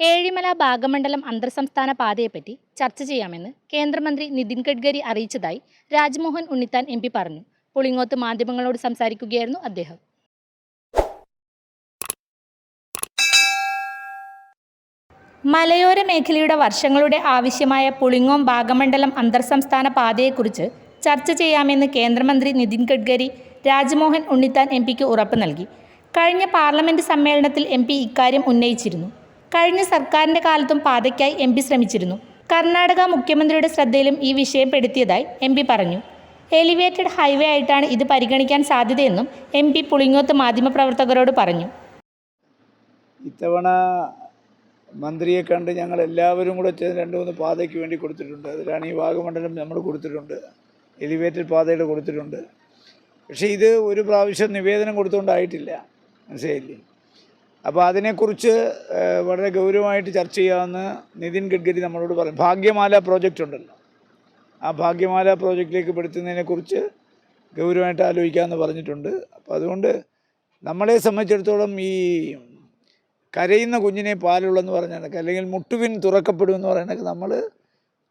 ഏഴിമല ഭാഗമണ്ഡലം അന്തർസംസ്ഥാന പാതയെപ്പറ്റി ചർച്ച ചെയ്യാമെന്ന് കേന്ദ്രമന്ത്രി നിതിൻ ഗഡ്കരി അറിയിച്ചതായി രാജ്മോഹൻ ഉണ്ണിത്താൻ എം പറഞ്ഞു. പുളിങ്ങോത്ത് മാധ്യമങ്ങളോട് സംസാരിക്കുകയായിരുന്നു അദ്ദേഹം. മലയോര മേഖലയുടെ വർഷങ്ങളുടെ ആവശ്യമായ പുളിങ്ങോം ഭാഗമണ്ഡലം അന്തർസംസ്ഥാന പാതയെക്കുറിച്ച് ചർച്ച ചെയ്യാമെന്ന് കേന്ദ്രമന്ത്രി നിതിൻ ഗഡ്കരി രാജ്മോഹൻ ഉണ്ണിത്താൻ എം പിക്ക് ഉറപ്പ് നൽകി. കഴിഞ്ഞ പാർലമെന്റ് സമ്മേളനത്തിൽ എം പി ഇക്കാര്യം ഉന്നയിച്ചിരുന്നു. കഴിഞ്ഞ സർക്കാരിന്റെ കാലത്തും പാതയ്ക്കായി എം ശ്രമിച്ചിരുന്നു. കർണാടക മുഖ്യമന്ത്രിയുടെ ശ്രദ്ധയിലും ഈ വിഷയം പെടുത്തിയതായി എം പറഞ്ഞു. എലിവേറ്റഡ് ഹൈവേ ആയിട്ടാണ് ഇത് പരിഗണിക്കാൻ സാധ്യതയെന്നും എം പി പുളിങ്ങോത്ത് മാധ്യമപ്രവർത്തകരോട് പറഞ്ഞു. ഇത്തവണ മന്ത്രിയെ കണ്ട് ഞങ്ങൾ എല്ലാവരും കൂടെ ചേർന്ന് രണ്ട് മൂന്ന് പാതയ്ക്ക് വേണ്ടി കൊടുത്തിട്ടുണ്ട്. അതിലാണ് ഈ വാഗമണ്ഡലം നമ്മൾ കൊടുത്തിട്ടുണ്ട്. എലിവേറ്റഡ് പാതയുടെ കൊടുത്തിട്ടുണ്ട്. പക്ഷേ ഇത് ഒരു പ്രാവശ്യം നിവേദനം കൊടുത്തുകൊണ്ടായിട്ടില്ല മനസ്സിലായില്ലേ? അപ്പോൾ അതിനെക്കുറിച്ച് വളരെ ഗൗരവമായിട്ട് ചർച്ച ചെയ്യാമെന്ന് നിതിൻ ഗഡ്കരി നമ്മളോട് പറഞ്ഞു ഭാഗ്യമാല പ്രോജക്റ്റ് ഉണ്ടല്ലോ. ആ ഭാഗ്യമാല പ്രോജക്റ്റിലേക്ക് പെടുത്തുന്നതിനെക്കുറിച്ച് ഗൗരവമായിട്ട് ആലോചിക്കാമെന്ന് പറഞ്ഞിട്ടുണ്ട്. അപ്പോൾ അതുകൊണ്ട് നമ്മളെ സംബന്ധിച്ചിടത്തോളം ഈ കരയുന്ന കുഞ്ഞിനെ പാലുള്ളെന്ന് പറഞ്ഞ കണക്ക് അല്ലെങ്കിൽ മുട്ടുവിൻ തുറക്കപ്പെടുമെന്ന് പറയുന്ന കണക്ക് നമ്മൾ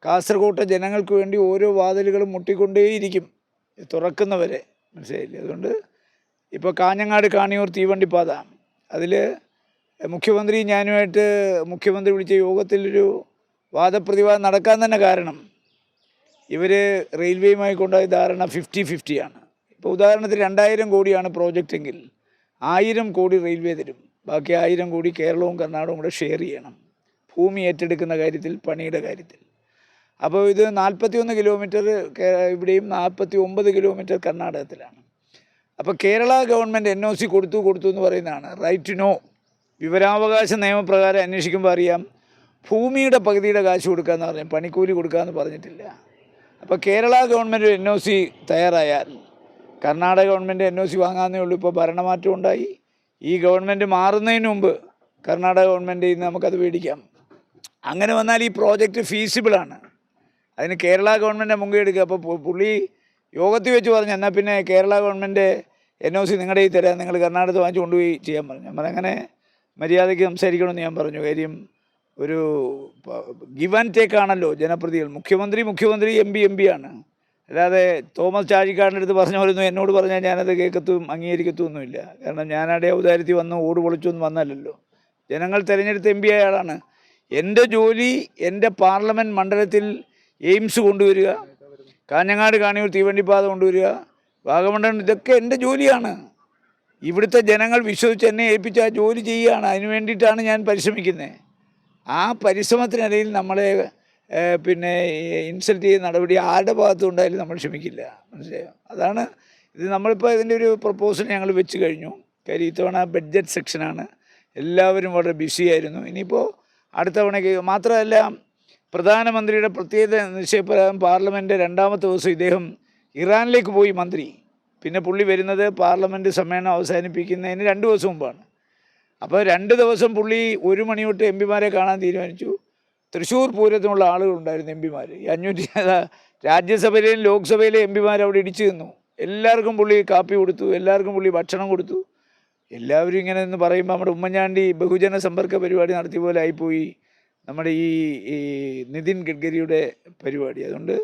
കാസർഗോട്ടെ ജനങ്ങൾക്ക് വേണ്ടി ഓരോ വാതിലുകളും മുട്ടിക്കൊണ്ടേയിരിക്കും. തുറക്കുന്നവരെ. മനസ്സിലായില്ലേ? അതുകൊണ്ട് ഇപ്പോൾ കാഞ്ഞങ്ങാട് കാണിയൂർ തീവണ്ടിപ്പാത അതിൽ മുഖ്യമന്ത്രി ഞാനുമായിട്ട് മുഖ്യമന്ത്രി വിളിച്ച യോഗത്തിലൊരു വാദപ്രതിവാദം നടക്കാൻ തന്നെ കാരണം ഇവർ റെയിൽവേയുമായി കൊണ്ടുപോയ ധാരണ ഫിഫ്റ്റി ഫിഫ്റ്റിയാണ്. ഇപ്പോൾ ഉദാഹരണത്തിന് രണ്ടായിരം കോടിയാണ് പ്രോജക്റ്റ് എങ്കിൽ ആയിരം കോടി റെയിൽവേ തരും. ബാക്കി ആയിരം കോടി കേരളവും കർണാടകവും കൂടെ ഷെയർ ചെയ്യണം. ഭൂമി ഏറ്റെടുക്കുന്ന കാര്യത്തിൽ പണിയുടെ കാര്യത്തിൽ. അപ്പോൾ ഇത് നാൽപ്പത്തി ഒന്ന് കിലോമീറ്റർ ഇവിടെയും നാൽപ്പത്തി ഒമ്പത് കിലോമീറ്റർ കർണാടകത്തിലാണ്. അപ്പോൾ Kerala government N O C കൊടുത്തു കൊടുത്തു എന്ന് പറയുന്നതാണ്. റൈറ്റ് ടു നോ വിവരാവകാശ നിയമപ്രകാരം അന്വേഷിക്കുമ്പോൾ അറിയാം. ഭൂമിയുടെ പകുതിയുടെ കാശ് കൊടുക്കാമെന്ന് പറഞ്ഞു പണിക്കൂലി കൊടുക്കാമെന്ന് പറഞ്ഞിട്ടില്ല. അപ്പോൾ Kerala government N O C തയ്യാറായാൽ Karnataka government N O C വാങ്ങാമെന്നേ ഉള്ളൂ ഇപ്പോൾ ഭരണമാറ്റം ഉണ്ടായി. ഈ ഗവൺമെന്റ് മാറുന്നതിന് മുമ്പ് കർണാടക ഗവൺമെന്റ് നിന്ന് നമുക്കത് മേടിക്കാം. അങ്ങനെ വന്നാൽ ഈ പ്രോജക്റ്റ് ഫീസിബിളാണ് അതിന് കേരള ഗവൺമെന്റ് മുൻകൈ എടുക്കുക. അപ്പോൾ പുള്ളി യോഗത്തിൽ വെച്ച് പറഞ്ഞു എന്നാൽ പിന്നെ Kerala government N O C നിങ്ങളുടെ ഈ തരാം നിങ്ങൾ കർണാടകത്ത് വാങ്ങിച്ചു കൊണ്ടുപോയി ചെയ്യാൻ പറഞ്ഞു. നമ്മൾ അങ്ങനെ മര്യാദയ്ക്ക് സംസാരിക്കണമെന്ന് ഞാൻ പറഞ്ഞു. കാര്യം ഒരു ഗിവ് ആൻഡ് ടേക്ക് ആണല്ലോ ജനപ്രതികൾ മുഖ്യമന്ത്രി മുഖ്യമന്ത്രി എം പി എം പി ആണ്. അല്ലാതെ തോമസ് ചാഴിക്കാടിന്റെ അടുത്ത് പറഞ്ഞ പോലെ ഒന്നും എന്നോട് പറഞ്ഞാൽ ഞാനത് കേൾക്കത്തും അംഗീകരിക്കത്തുമൊന്നുമില്ല. കാരണം ഞാനവിടെ ഔദാര്യത്തിൽ വന്ന് ഓട് പൊളിച്ചൊന്നും വന്നല്ലല്ലോ. ജനങ്ങൾ തിരഞ്ഞെടുത്ത എം പി ആയാളാണ് എന്റെ ജോലി എന്റെ പാർലമെന്റ് മണ്ഡലത്തിൽ എയിംസ് കൊണ്ടുവരിക കാഞ്ഞങ്ങാട് കാണിയൂർ തീവണ്ടിപ്പാത കൊണ്ടുവരിക വാഗമണ്ഡലം ഇതൊക്കെ എന്റെ ജോലിയാണ്. ഇവിടുത്തെ ജനങ്ങൾ വിശ്വസിച്ച് എന്നെ ഏൽപ്പിച്ച ആ ജോലി ചെയ്യുകയാണ്. അതിന് വേണ്ടിയിട്ടാണ് ഞാൻ പരിശ്രമിക്കുന്നത് ആ പരിശ്രമത്തിനിടയിൽ നമ്മളെ പിന്നെ ഇൻസൾട്ട് ചെയ്യുന്ന നടപടി ആരുടെ ഭാഗത്തും ഉണ്ടായാലും നമ്മൾ ക്ഷമിക്കില്ല. മനസ്സിലായോ? അതാണ് ഇത് നമ്മളിപ്പോൾ ഇതിന്റെ ഒരു പ്രപ്പോസൽ ഞങ്ങൾ വെച്ച് കഴിഞ്ഞു. കാര്യം ഇത്തവണ ബഡ്ജറ്റ് സെക്ഷനാണ്. എല്ലാവരും വളരെ ബിസി ആയിരുന്നു. ഇനിയിപ്പോൾ അടുത്ത തവണയ്ക്ക് മാത്രമല്ല പ്രധാനമന്ത്രിയുടെ പ്രത്യേക നിശ്ചയപ്രകാരം പാർലമെന്റ് രണ്ടാമത്തെ ദിവസം ഇദ്ദേഹം ഇറാനിലേക്ക് പോയി മന്ത്രി. പിന്നെ പുള്ളി വരുന്നത് പാർലമെന്റ് സമ്മേളനം അവസാനിപ്പിക്കുന്നതിന് രണ്ട് ദിവസം മുമ്പാണ്. അപ്പോൾ രണ്ട് ദിവസം പുള്ളി ഒരു മണി തൊട്ട് എം പിമാരെ കാണാൻ തീരുമാനിച്ചു. തൃശ്ശൂർ പൂരത്തിനുള്ള ആളുകളുണ്ടായിരുന്നു എം പിമാർ. ഈ അഞ്ഞൂറ്റി രാജ്യസഭയിലെയും ലോക്സഭയിലെയും എം പിമാർ അവിടെ ഇടിച്ചു നിന്നു. എല്ലാവർക്കും പുള്ളി കാപ്പി കൊടുത്തു എല്ലാവർക്കും പുള്ളി ഭക്ഷണം കൊടുത്തു. എല്ലാവരും ഇങ്ങനെ എന്ന് പറയുമ്പോൾ നമ്മുടെ ഉമ്മൻചാണ്ടി ബഹുജന സമ്പർക്ക പരിപാടി നടത്തിയ പോലെ ആയിപ്പോയി. നമ്മുടെ ഈ നിതിൻ ഗഡ്കരിയുടെ പരിപാടി. അതുകൊണ്ട്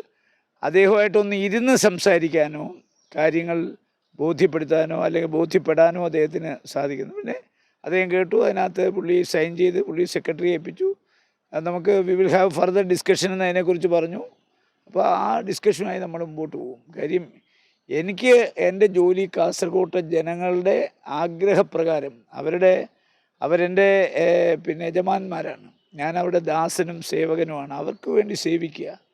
അദ്ദേഹമായിട്ടൊന്ന് ഇരുന്ന് സംസാരിക്കാനോ കാര്യങ്ങൾ ബോധ്യപ്പെടുത്താനോ അല്ലെങ്കിൽ ബോധ്യപ്പെടാനോ അദ്ദേഹത്തിന് സാധിക്കുന്നു. പിന്നെ അദ്ദേഹം കേട്ടു അതിനകത്ത് പുള്ളി സൈൻ ചെയ്ത് പുള്ളി സെക്രട്ടറി ഏൽപ്പിച്ചു. നമുക്ക് we will have further discussion എന്ന് അതിനെക്കുറിച്ച് പറഞ്ഞു. അപ്പോൾ ആ ഡിസ്കഷനുമായി നമ്മൾ മുമ്പോട്ട് പോകും. കാര്യം എനിക്ക് എന്റെ ജോലി കാസർഗോട്ടെ ജനങ്ങളുടെ ആഗ്രഹപ്രകാരം അവരുടെ അവരെന്റെ പിന്നെ യജമാന്മാരാണ്. ഞാൻ അവരുടെ ദാസനും സേവകനുമാണ്. അവർക്ക് വേണ്ടി സേവിക്കുക.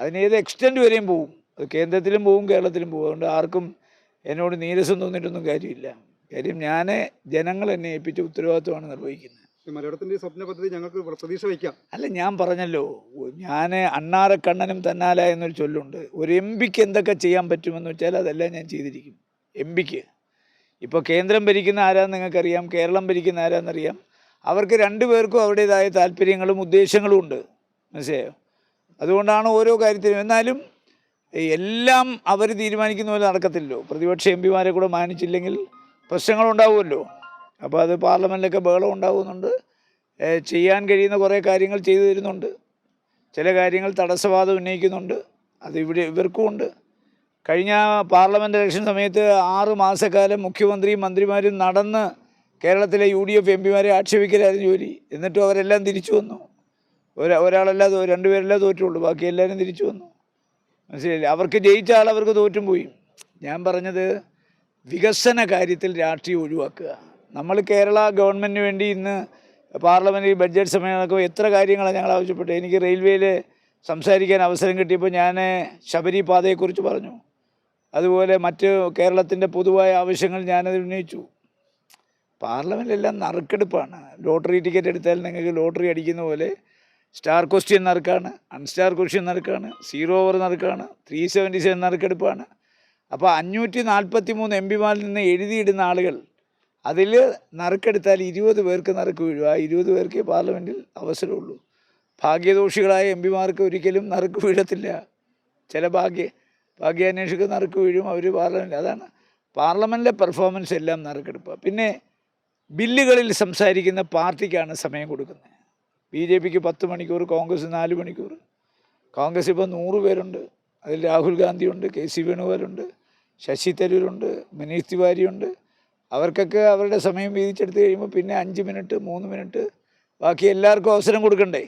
അതിന് ഏത് എക്സ്റ്റന്റ് വരെയും പോവും. അത് കേന്ദ്രത്തിലും പോവും കേരളത്തിലും പോകും അതുകൊണ്ട് ആർക്കും എന്നോട് നീരസം തോന്നിയിട്ടൊന്നും കാര്യമില്ല. കാര്യം ഞാൻ ജനങ്ങൾ എന്നെ ഏൽപ്പിച്ച ഉത്തരവാദിത്വമാണ് നിർവഹിക്കുന്നത്. സ്വപ്ന പദ്ധതി ഞങ്ങൾക്ക് പ്രതീക്ഷ വയ്ക്കാം. അല്ല ഞാൻ പറഞ്ഞല്ലോ. ഞാൻ അണ്ണാറക്കണ്ണനും തന്നാല എന്നൊരു ചൊല്ലുണ്ട്. ഒരു എം പിക്ക് എന്തൊക്കെ ചെയ്യാൻ പറ്റുമെന്ന് വെച്ചാൽ അതെല്ലാം ഞാൻ ചെയ്തിരിക്കും. എം പിക്ക്. ഇപ്പോൾ കേന്ദ്രം ഭരിക്കുന്ന ആരാന്ന് നിങ്ങൾക്കറിയാം കേരളം ഭരിക്കുന്ന ആരാന്നറിയാം. അവർക്ക് രണ്ടുപേർക്കും അവരുടേതായ താല്പര്യങ്ങളും ഉദ്ദേശങ്ങളും ഉണ്ട്. മനസ്സിലായോ? അതുകൊണ്ടാണ് ഓരോ കാര്യത്തിനും എന്നാലും എല്ലാം അവർ തീരുമാനിക്കുന്ന പോലെ നടക്കത്തില്ലല്ലോ. പ്രതിപക്ഷ എം പിമാരെ കൂടെ മാനിച്ചില്ലെങ്കിൽ പ്രശ്നങ്ങളുണ്ടാവുമല്ലോ. അപ്പോൾ അത് പാർലമെന്റിലൊക്കെ ബഹളം ഉണ്ടാകുന്നുണ്ട് ചെയ്യാൻ കഴിയുന്ന കുറേ കാര്യങ്ങൾ ചെയ്തു തരുന്നുണ്ട്. ചില കാര്യങ്ങൾ തടസ്സവാദം ഉന്നയിക്കുന്നുണ്ട്. അത് ഇവിടെ ഇവർക്കും ഉണ്ട്. കഴിഞ്ഞ പാർലമെന്റ് ഇലക്ഷൻ സമയത്ത് ആറ് മാസക്കാലം മുഖ്യമന്ത്രിയും മന്ത്രിമാരും നടന്ന് കേരളത്തിലെ യു ഡി എഫ് എം പിമാരെ ആക്ഷേപിക്കലായിരുന്നു ജോലി. എന്നിട്ടും അവരെല്ലാം തിരിച്ചു വന്നു. ഒരാ ഒരാളല്ല രണ്ടുപേരല്ലേ തോറ്റുള്ളൂ. ബാക്കി എല്ലാവരും തിരിച്ചു വന്നു. മനസ്സിലായില്ലേ? അവർക്ക് ജയിച്ച ആൾ അവർക്ക് തോറ്റും പോയി. ഞാൻ പറഞ്ഞത് വികസന കാര്യത്തിൽ രാഷ്ട്രീയം ഒഴിവാക്കുക. നമ്മൾ കേരള ഗവൺമെന്റിന് വേണ്ടി ഇന്ന് പാർലമെന്റിൽ ബഡ്ജറ്റ് സമ്മേളനം നടക്കുമ്പോൾ എത്ര കാര്യങ്ങളാണ് ഞങ്ങൾ ആവശ്യപ്പെട്ടത്? എനിക്ക് റെയിൽവേയിൽ സംസാരിക്കാൻ അവസരം കിട്ടിയപ്പോൾ ഞാൻ ശബരി പാതയെക്കുറിച്ച് പറഞ്ഞു. അതുപോലെ മറ്റ് കേരളത്തിന്റെ പൊതുവായ ആവശ്യങ്ങൾ ഞാനത് ഉന്നയിച്ചു. പാർലമെന്റിലെല്ലാം നറുക്കെടുപ്പാണ്. ലോട്ടറി ടിക്കറ്റ് എടുത്താൽ നിങ്ങൾക്ക് ലോട്ടറി അടിക്കുന്ന പോലെ സ്റ്റാർ ക്വസ്റ്റ്യൻ നറുക്കാണ് അൺസ്റ്റാർ ക്വസ്റ്റ്യൻ നറുക്കാണ് സീറോ ഓവർ നറുക്കാണ് ത്രീ സെവന്റി സെവൻ നറുക്കെടുപ്പാണ്. അപ്പോൾ അഞ്ഞൂറ്റി നാൽപ്പത്തി മൂന്ന് എം പിമാരിൽ നിന്ന് എഴുതിയിടുന്ന ആളുകൾ അതിൽ നറുക്കെടുത്താൽ ഇരുപത് പേർക്ക് നറുക്ക് വീഴും. ആ ഇരുപത് പേർക്ക് പാർലമെന്റിൽ അവസരമുള്ളൂ. ഭാഗ്യദോഷികളായ എം പിമാർക്ക് ഒരിക്കലും നറുക്ക് വീഴത്തില്ല. ചില ഭാഗ്യ ഭാഗ്യാന്വേഷിക്ക് നറുക്ക് വീഴും അവർ പാർലമെന്റ് അതാണ് പാർലമെന്റിലെ പെർഫോമൻസ് എല്ലാം നറുക്കെടുപ്പ്. പിന്നെ ബില്ലുകളിൽ സംസാരിക്കുന്ന പാർട്ടിക്കാണ് സമയം കൊടുക്കുന്നത്. ബി ജെ പിക്ക് പത്ത് മണിക്കൂർ കോൺഗ്രസ് നാല് മണിക്കൂർ കോൺഗ്രസ് ഇപ്പോൾ നൂറ് പേരുണ്ട്. അതിൽ രാഹുൽ ഗാന്ധിയുണ്ട് കെ സി വേണുഗോപാലുണ്ട് ശശി തരൂരുണ്ട് മനീഷ് തിവാരിയുണ്ട്. അവർക്കൊക്കെ അവരുടെ സമയം വീതിച്ചെടുത്ത് കഴിയുമ്പോൾ പിന്നെ അഞ്ച് മിനിറ്റ് മൂന്ന് മിനിറ്റ് ബാക്കി എല്ലാവർക്കും അവസരം കൊടുക്കണ്ടേ?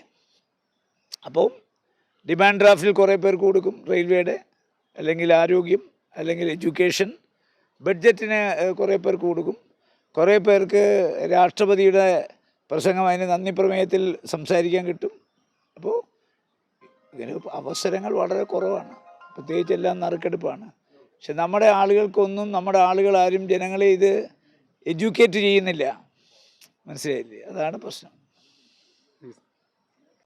അപ്പോൾ ഡിമാൻഡ് ഡ്രാഫ്റ്റിൽ കുറേ പേർക്ക് കൊടുക്കും റെയിൽവേയുടെ അല്ലെങ്കിൽ ആരോഗ്യം അല്ലെങ്കിൽ എഡ്യൂക്കേഷൻ. ബഡ്ജറ്റിന് കുറേ പേർക്ക് കൊടുക്കും. കുറേ പേർക്ക് രാഷ്ട്രപതിയുടെ പ്രസംഗം അതിന് നന്ദി പ്രമേയത്തിൽ സംസാരിക്കാൻ കിട്ടും. അപ്പോൾ ഇതിന് അവസരങ്ങൾ വളരെ കുറവാണ്. പ്രത്യേകിച്ച് എല്ലാം നറുക്കെടുപ്പാണ്. പക്ഷെ നമ്മുടെ ആളുകൾക്കൊന്നും നമ്മുടെ ആളുകൾ ആരും ജനങ്ങളെ ഇത് എഡ്യൂക്കേറ്റ് ചെയ്യുന്നില്ല. മനസ്സിലായില്ലേ? അതാണ് പ്രശ്നം.